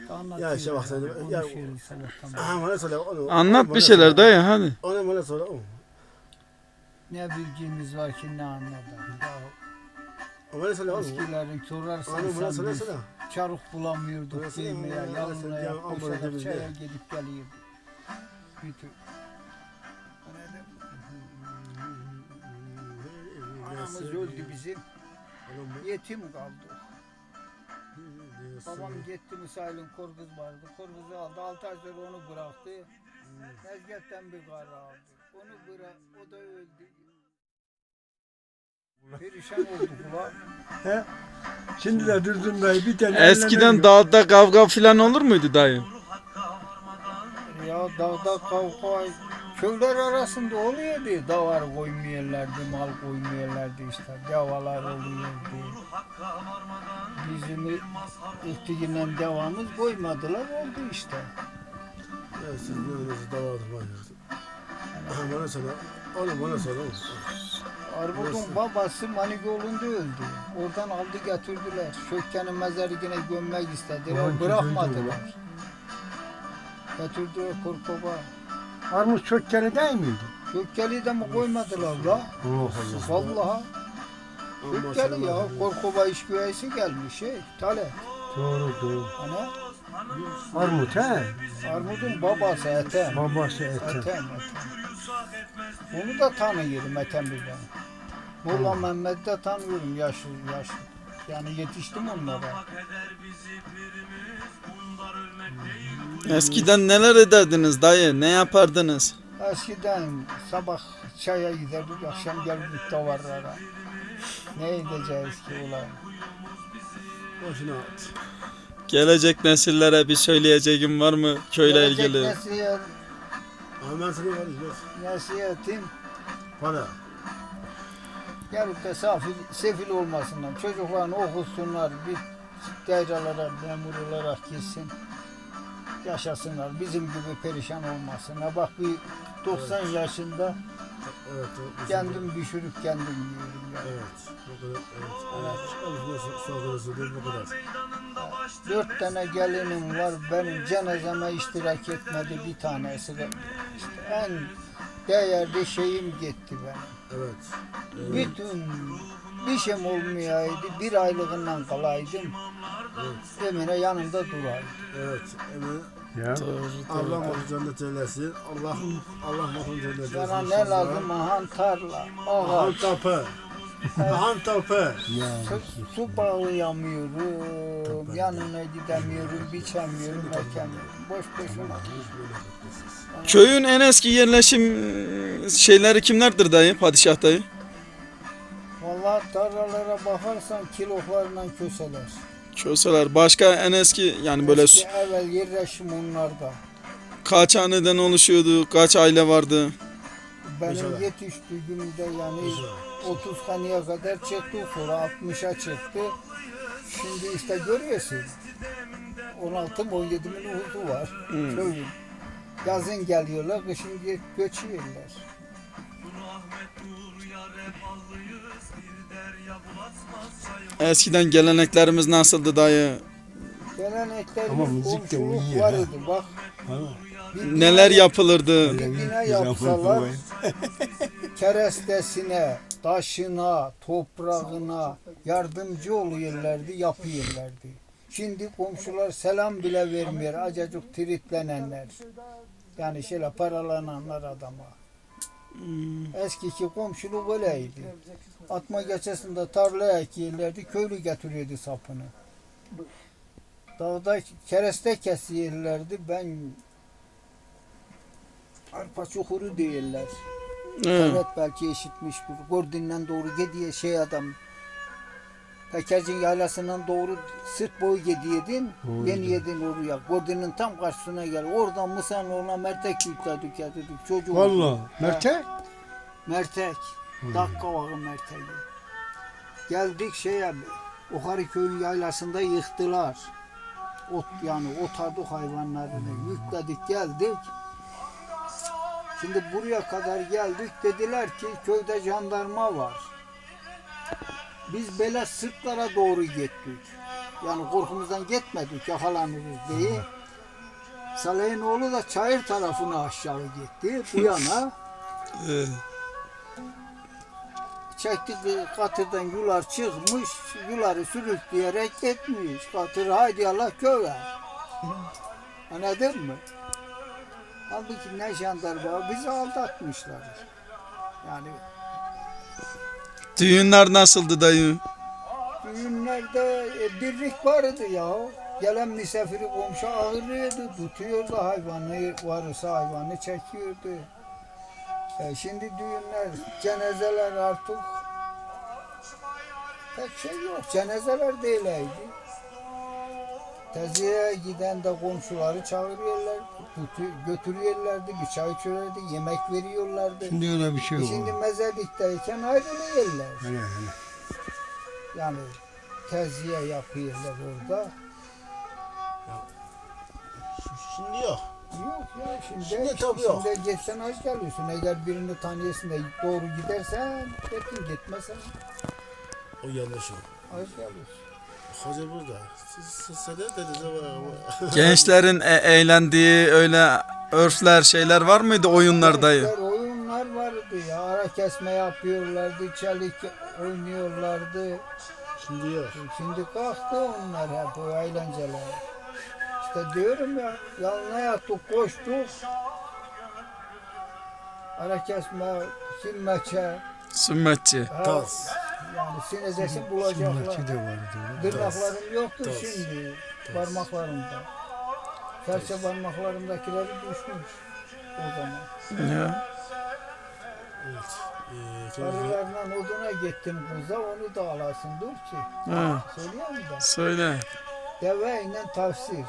İşte Ya işte bak sen- ya- bana söyle onu. Anlat bana bir şeyler söyle. dayı hadi. Onu bana söyle. onu. Ne bilgimiz var ki ne anladım. Ya O bana söyle onu. eskilerin sorarsan Onu bana sen söyle biz söyle. çarık bulamıyorduk Burası giymeye. ya, Yalına burası ya, yapmışlar Ankara'da çaya bizde. gidip geliyorduk. Bütün. Anamız öldü bizim. Yetim kaldı. Babam gitti misalin korkuz vardı. Korkuzu aldı. Altı ay sonra onu bıraktı. Nezget'ten bir karı aldı. Onu bırak, o da öldü. Perişan olduk ulan. He? Şimdi de Dürdün dayı bir tane Eskiden dağda kavga filan olur muydu dayı? Ya dağda kavga köyler arasında oluyordu. Davar koymuyorlardı, mal koymuyorlardı işte. Davalar oluyordu. Bizim ihtiginden devamız koymadılar oldu işte. Ya siz ne var ya. Ha bana söyle. Onu bana söyle. onu. Armud'un babası Manigoğlu'nda öldü. Oradan aldı götürdüler. Şökkenin mezarlığına gömmek istediler. Bırakmadılar. Götürdüler Korkova. Armut çökkeli değil miydi? Şökkeli de mi koymadılar la? Allah Vallahi. Sonra- ya. Korkova iş güveysi gelmiş şey. Tale. Doğru doğru. Ana. Armut he? Armud'un babası Ethem. Babası Ethem. Ethem, Ethem. Onu da tanıyorum Ethem bir ben. Molla Mehmet'i de tanıyorum yaşlı yaşlı. Yani yetiştim onlara. Eskiden neler ederdiniz dayı? Ne yapardınız? Eskiden sabah çaya giderdik, akşam gelirdik davarlara. Ne edeceğiz ki ulan? Boşuna at. Gelecek nesillere bir söyleyeceğim var mı köyle Gelecek ilgili? nesliye Ama ben sana var ya. nasihatim Para. gelip de safil, sefil olmasınlar. Çocuklarını okusunlar, bir dairelere memur olarak gitsin. Yaşasınlar, bizim gibi perişan olmasınlar. Bak bir 90 yaşında Evet. o bizim- kendim düşürüp kendim yiyorum. Yani. Evet. Bu kadar. Evet. Evet. Evet. Söyleyeyim bu kadar. Dört tane gelinim var. Benim cenazeme iştirak etmedi bir tanesi. de. İşte en değerli şeyim gitti benim. Evet. Evet. Bütün bir şeyim olmayaydı. Bir aylığından kalaydım. Evet. Emine yanımda duraydı. Evet. Emin. Ya. Allah mutlu cennet eylesin. Allah Allah mutlu cennet eylesin. Bana ne lazım? Ahan tarla, ağaç, Han tapı. Han tapı. su, su bağlayamıyorum. Yanına gidemiyorum, biçemiyorum, ekemiyorum. Boş boşuna. Köyün en eski yerleşim şeyleri kimlerdir dayı? Padişah dayı. Vallahi tarlalara bakarsan kiloklarla köseler. Köseler. Başka en eski yani böyle Eski evvel yerleşim onlarda. kaç haneden oluşuyordu? Kaç aile vardı? Benim Mesela. yetiştiğimde yani 30 haneye kadar çıktı sonra 60'a çıktı. Şimdi işte görüyorsun. 16 mı 17 bin nüfusu var köyün. Yazın geliyorlar, kışın ge- göçüyorlar. Eskiden geleneklerimiz nasıldı dayı? Gelenekler Ama müzik de komşuluk var ha. idi bak. Bir Neler bina- yapılırdı? Bir bina Güzel yapsalar vurmayın. kerestesine, taşına, toprağına yardımcı oluyorlardı, yapıyorlardı. Şimdi komşular selam bile vermiyor. Acacık tritlenenler. Yani şöyle paralananlar adama. Eskiki komşuluk öyleydi. Atma geçesinde tarlaya ekiyorlardı, köylü getiriyordu sapını. Dağda kereste kesiyorlardı, ben arpa çukuru değiller. Evet belki eşitmiştir. Gordin'den doğru gidiyor şey adam. Pekercin yaylasından doğru sırt boyu gidiyordun. Doğru. Yeni yedin oraya. Gordin'in tam karşısına gel. Oradan Mısan ona mertek yükledik getirdik. Çocuğu. Valla. Mertek. Mertek. Dakika vakı merteği. Geldik şeye Yukarı köyün yaylasında yıktılar. Ot yani otardık hayvanlarını. Yükledik geldik. Şimdi buraya kadar geldik dediler ki köyde jandarma var. Biz böyle sırtlara doğru gittik. Yani korkumuzdan gitmedik yakalanırız diye. Salih'in oğlu da çayır tarafına aşağı gitti. Bu yana çektik katırdan yular çıkmış. Yuları sürükleyerek gitmiş. Katır haydi Allah köye. Anladın mı? Halbuki ne jandarma bizi aldatmışlar. Yani düğünler nasıldı dayı? Düğünlerde e, birlik vardı ya. Gelen misafiri komşu ağırlıyordu, tutuyordu hayvanı, varsa hayvanı çekiyordu. E, şimdi düğünler, cenazeler artık pek şey yok. Cenazeler de öyleydi. Teziye giden de komşuları çağırıyorlar, götürüyorlardı, bir çay içiyorlardı, yemek veriyorlardı. Şimdi öyle bir şey yok. Şimdi mezarlıktayken ayrılıyorlar. Öyle, öyle. Yani teziye yapıyorlar orada. Şimdi yok. Yok ya şimdi, Şimdi tabii yok. Şimdi geçsen aç geliyorsun. Eğer birini tanıyorsun da doğru gidersen gittin gitmesen O yanlış o. aç geliyorsun. Hoca burada. Siz, siz sen ne dediniz ama. Gençlerin e- eğlendiği öyle örfler şeyler var mıydı oyunlar dayı? Gençler oyunlar vardı ya. Ara kesme yapıyorlardı. Çelik oynuyorlardı. Şimdi yok. Şimdi kalktı onlar hep o eğlenceler. İşte diyorum ya, yanına yattık, koştuk. Ara kesme, silmeçe, Sümmetçi. ha, Tas. Yani sinecesin bulacaklar. De vardı. Tırnaklarım yoktu Tas. şimdi, parmaklarımda. Serçe parmaklarımdakileri düşmüş o zaman. Ya. Evet. Ee, Karılarla oduna gittim kuza, onu da alasın dur ki. Ha, Söyleyeyim de. söyle. Deveyle tavsiz.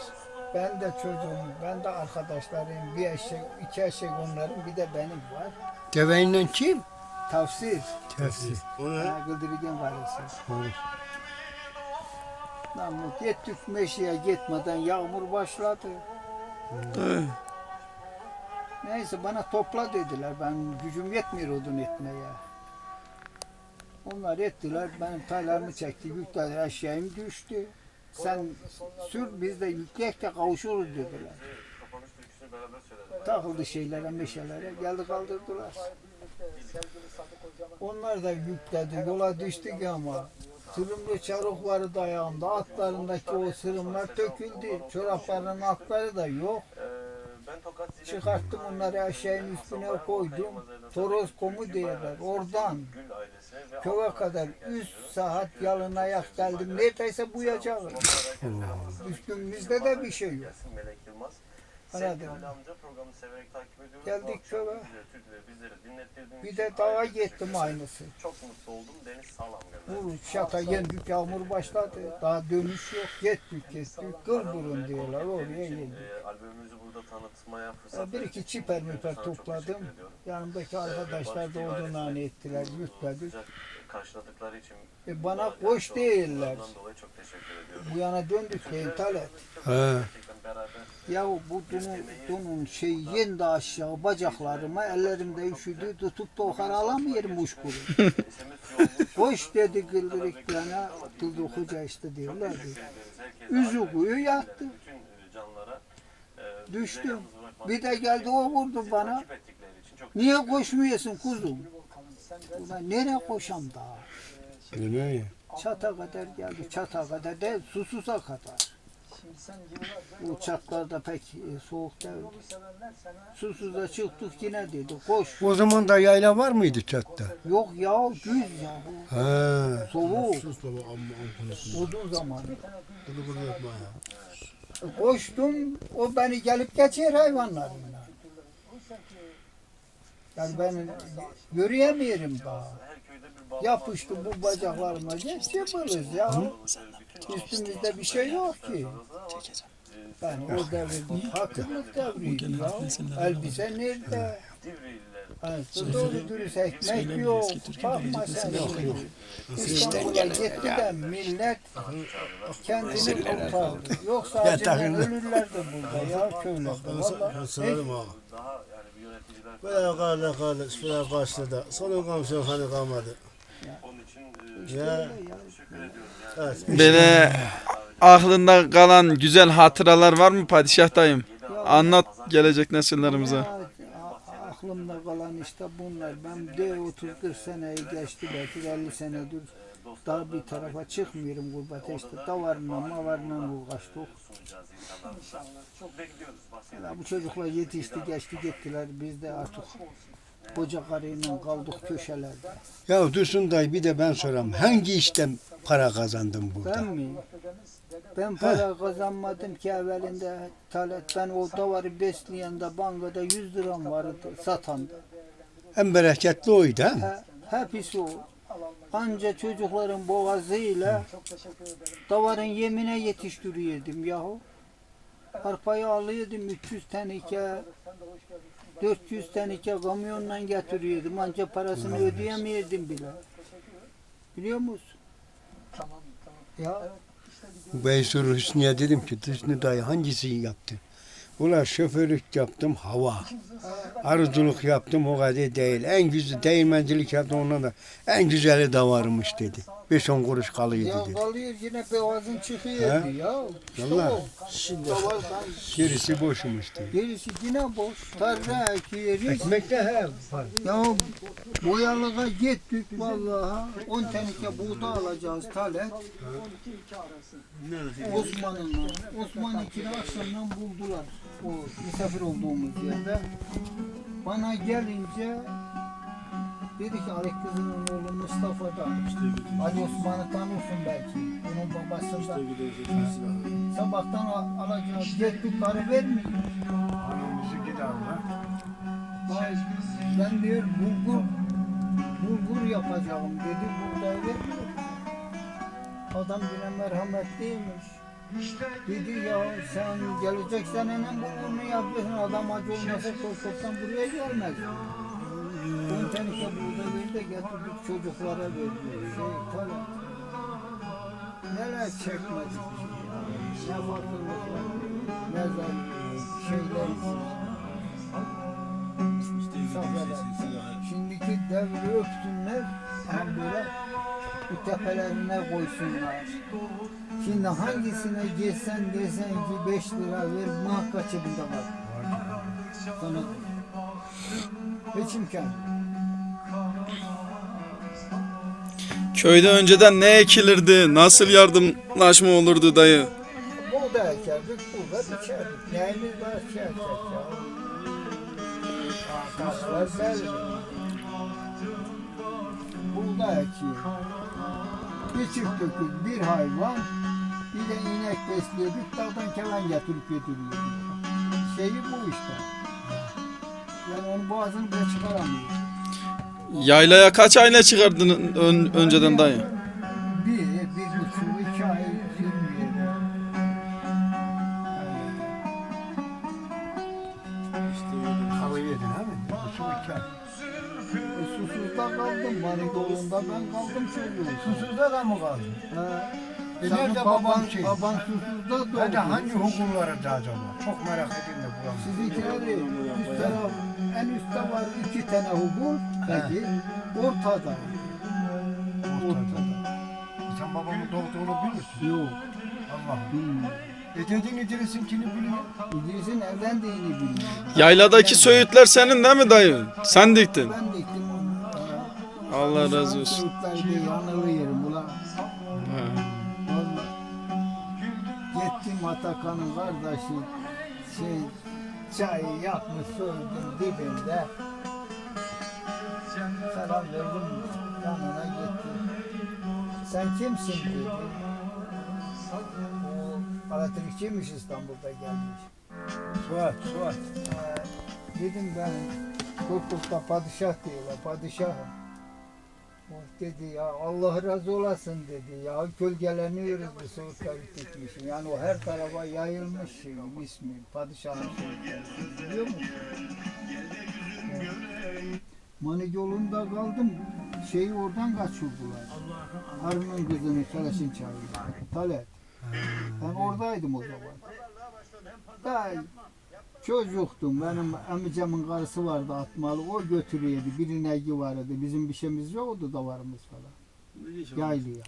Ben de çocuğum, ben de arkadaşlarım, bir eşek, iki eşek onların, bir de benim var. Deveyle kim? Tavsiz. Tefsir. O ne? Ha, Gıdırıgın karısı. Doğru. Namut gittik meşeye gitmeden yağmur başladı. Ee, Neyse bana topla dediler. Ben gücüm yetmiyor odun etmeye. Onlar ettiler. Benim taylarımı çekti. Yükler aşağıya düştü. Sen sür biz de yükleyek de kavuşuruz dediler. Takıldı şeylere, meşelere. Geldi kaldırdılar. Onlar da yükledi. Yola düştük ama sırımlı çarıkları da ayağımda. Atlarındaki o sırımlar döküldü. Çoraplarının atları da yok. Çıkarttım onları aşağının üstüne koydum. Toros komu diyorlar. Oradan köye kadar 3 saat yalın ayak geldim. Neredeyse buyacağım. Üstümüzde de bir şey yok. Sevgili Ali amca programı severek takip ediyoruz. Geldik Bu akşam köye. bizlere, Türkleri bizleri dinlettirdiğin Bir için de dağa ayrıca gittim aynısı. Çok mutlu oldum. Deniz Sağlam gönderdi. Bu şata yendik yağmur başladı. Daha dönüş yok. Gittik gittik. Kıl burun diyorlar. Oraya geldik. Ee, albümümüzü burada tanıtmaya fırsat E, Bir iki için çiper sana çok topladım. teşekkür ediyorum. Yanımdaki arkadaşlar da odunlarını ettiler, yükledik. Güzel karşıladıkları için E, bana koş değiller. ondan dolayı çok teşekkür ediyorum. Bu yana döndük ki talet. Ha. Gerçekten beraber Ya bu dunun, dunun şey yendi aşağı bacaklarıma ellerimde üşüdü tutup da yukarı alamıyorum uçkuru. sesimiz yoğunmuş. Koş dedi gıldırıklarına Gıldır Hoca işte diyorlardı. Üzü kuyu yattı. bütün e, canlara e, Düştüm. Bir de geldi o vurdu bana. takip ettikleri için çok Niye koşmuyorsun kuzum? Ulan nereye koşam daha? Öyle ya. Çata kadar geldi. Çata kadar değil, susuza kadar. Uçaklarda pek e, soğuk değil. Susuza çıktık yine dedi. Koş. O zaman da yayla var mıydı çatta? Yok ya güz ya. Ha. Soğuk. Sus baba amma am konusunda. Odun zamanı. Bunu bunu yapma ya. Koştum. O beni gelip geçer hayvanlarımla. Yani ben yürüyemiyorum daha. Yapıştı bu bacaklarıma. Geç yaparız ya. Üstümüzde bir şey yok ki. Ben o devirde fakirlik devriydi ya. Elbise nerede? Yani doğru dürüst ekmek yok. Bakma sen şimdi. İstanbul'a gitti de millet kendini kurtardı. Yoksa acından ölürlerdi burada ya köylerde. Valla. Yöneticiler Böyle kardeş kardeş, böyle karşıda. Sonun komşun hani kalmadı. onun için e, Ya, teşekkür ediyorum. Yani evet. Böyle aklında kalan güzel hatıralar var mı padişah dayım? Anlat gelecek nesillerimize. ya, aklımda kalan işte bunlar. Ben de 30-40 seneyi geçti belki 50 senedir daha bir tarafa çıkmıyorum gurbete işte davarla mavarla uğraştık. Çok bekliyoruz. Bu çocuklar yetişti geçti gittiler biz de artık koca karıyla kaldık köşelerde. Ya Dursun dayı bir de ben soram. Hangi işten para kazandın burada? Ben mi? Ben para kazanmadım ki evvelinde talet ben o davarı besleyende bankada 100 liram vardı satanda. En bereketli oydu ha? He, hepsi o. Anca çocukların boğazıyla davarın yemine yetiştiriyordum yahu. Arpayı alıyordum 300 tenike 400 tenike kamyonla getiriyordum. Anca parasını ödeyemiyordum bile. Biliyor musun? Ya Beysur Hüsnü'ye dedim ki Hüsnü dayı hangisini yaptın? Ulan şoförlük yaptım hava. Arıcılık yaptım o kadar değil. En güzel değirmencilik yaptım ondan da en güzeli davarmış dedi. 5-10 kuruş kalıyordu Ya dedi. kalıyor yine boğazın çıkıyordu He? ya. İşte Vallahi. o. Şimdi Gerisi boşmuş dedi. gerisi yine boş. Tarla ekiyoruz. Ekmek de he. Ya boyalığa gittik vallahi 10 tenike buğday alacağız talep. Osman'ın Osman ikili akşamdan buldular. O misafir olduğumuz yerde. Bana gelince dedi ki Ali kızının oğlu Mustafa'dan. Ali Osman'ı tanıyorsun belki. Onun babasından. Sabahtan al- alacağız. Gittik karı vermiyor. Vay, Ben diyor bulgur bulgur yapacağım dedi buğday vermiyor. Adam yine merhametliymiş. Dedi ya sen gelecek senenin bulgurunu yapıyorsun adam acı olmasa korkutsan buraya gelmez. On tenike buğday verdi de getirdik çocuklara verdi. Şey, tabii. Neler çekmedik. Ne fakirlikler, ne şeyler. Şimdiki devri öpsünler, hem böyle bu tepelerine koysunlar. Şimdi hangisine gelsen desen ki 5 lira ver muhakkak cebinde var. Sana hiç imkan. Köyde önceden ne ekilirdi? Nasıl yardımlaşma olurdu dayı? Buğday ekerdik, burada biçerdik. Neyimiz var ki ekecek ya? Taşlar belli. Buğday ekiyor. Bir çift öküz, bir hayvan, bir de inek besliyorduk, dağdan keven getirip götürüyorduk. Şeyi bu işte. Yani onun boğazını bile çıkaramıyor. Yaylaya kaç aile çıkardın ön- önceden dayı? Bir, bir buçuk, iki ay sürmüyor. Hava yedin ha mi? Su iki E, susuzda kaldım, Manidolu'nda ben kaldım çocuğum. Susuzda da mı kaldın? Ha. E Senin nerede baban, şey? baban susuzda doğdu. Hadi hangi hukuları da acaba? Çok merak ediyorum da buram. Sizinkileri üst taraf, en üstte var iki tane hukuk, peki ortada. Ortada. Sen babamın doğduğunu bilirsin. Yok, Allah. bilmiyorum. E dedin İdris'inkini biliyor. İdris'in evlendiğini bilmiyorum. Yayladaki söğütler senin değil mi dayı? Sen diktin. Ben diktim onu. Allah razı olsun. Çocuklar diye yanılıyorum ulan. Gittim Atakan'ın kardeşi şey çayı yapmış soydum dibinde. Selam verdim yanına gittim. Sen kimsin dedi. O elektrikçiymiş İstanbul'da gelmiş. Suat, Suat. Ee, dedim ben Korkut'ta padişah diyorlar padişahım. Dedi ya Allah razı olasın dedi ya gölgeleniyoruz bu soğukları tutmuşum. Yani o her tarafa yayılmış şeyim ismi padişahın soğukları biliyor musun? Yolunda kaldım şeyi oradan kaçırdılar. Harun'un kızını Keleş'in çağırdı. Talet. Ben oradaydım o zaman. Daha çocuktum. Benim amcamın karısı vardı atmalı. O götürüyordu. Bir ineği vardı. Bizim bir şeyimiz yoktu davarımız falan. Yaylıya.